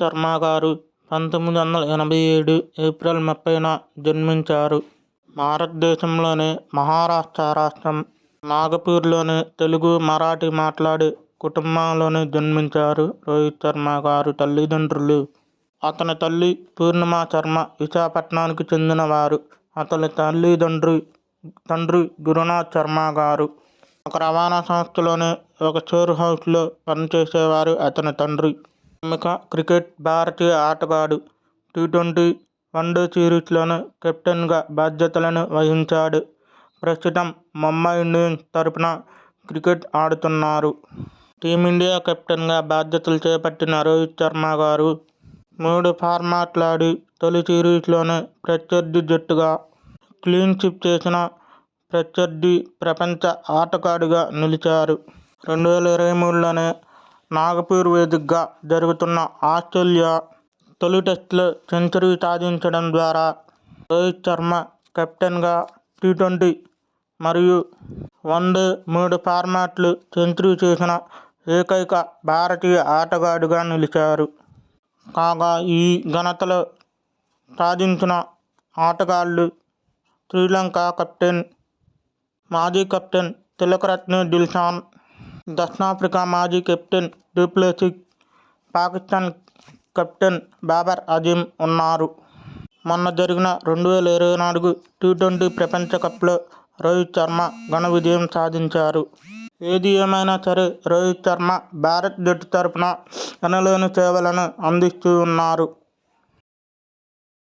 శర్మ గారు పంతొమ్మిది వందల ఎనభై ఏడు ఏప్రిల్ ముప్పైన జన్మించారు. భారతదేశంలోని మహారాష్ట్ర రాష్ట్రం నాగపూర్లోని తెలుగు మరాఠీ మాట్లాడే కుటుంబంలోనే జన్మించారు రోహిత్ శర్మ గారు తల్లిదండ్రులు. అతని తల్లి పూర్ణిమ శర్మ విశాఖపట్నానికి చెందినవారు. అతని తల్లిదండ్రి తండ్రి గురునాథ్ శర్మ గారు ఒక రవాణా సంస్థలోనే ఒక చోర్ హౌస్లో పనిచేసేవారు అతని తండ్రి. ప్రముఖ క్రికెట్ భారతీయ ఆటగాడు టీ ట్వంటీ వన్డే సిరీస్లోను కెప్టెన్గా బాధ్యతలను వహించాడు. ప్రస్తుతం ముంబై ఇండియన్స్ తరపున క్రికెట్ ఆడుతున్నారు. టీమిండియా కెప్టెన్గా బాధ్యతలు చేపట్టిన రోహిత్ శర్మ గారు మూడు ఫార్మాట్లాడి తొలి సిరీస్లోనే ప్రత్యర్థి జట్టుగా క్లీన్ స్వీప్ చేసిన ప్రత్యర్థి ప్రపంచ ఆటగాడిగా నిలిచారు. రెండు వేల ఇరవై మూడులోనే నాగపూర్ వేదికగా జరుగుతున్న ఆస్ట్రేలియా తొలి టెస్టులో సెంచరీ సాధించడం ద్వారా రోహిత్ శర్మ కెప్టెన్గా టీ ట్వంటీ మరియు వన్డే మూడు ఫార్మాట్లు సెంచరీ చేసిన ఏకైక భారతీయ ఆటగాడిగా నిలిచారు. కాగా ఈ ఘనతలో సాధించిన ఆటగాళ్ళు శ్రీలంక కెప్టెన్ మాజీ కెప్టెన్ తిలకరత్న దిల్షాన్ దక్షిణాఫ్రికా మాజీ captain du Plessis Pakistan captain Babar Azam ఉన్నారు. మొన్న జరిగిన రెండు వేల ఇరవై నాలుగు టీ ట్వంటీ ప్రపంచ కప్లో రోహిత్ శర్మ ఘన విజయం సాధించారు. ఏది ఏమైనా సరే రోహిత్ శర్మ భారత్ జట్టు తరపున ఎనలేని సేవలను అందిస్తూ ఉన్నారు.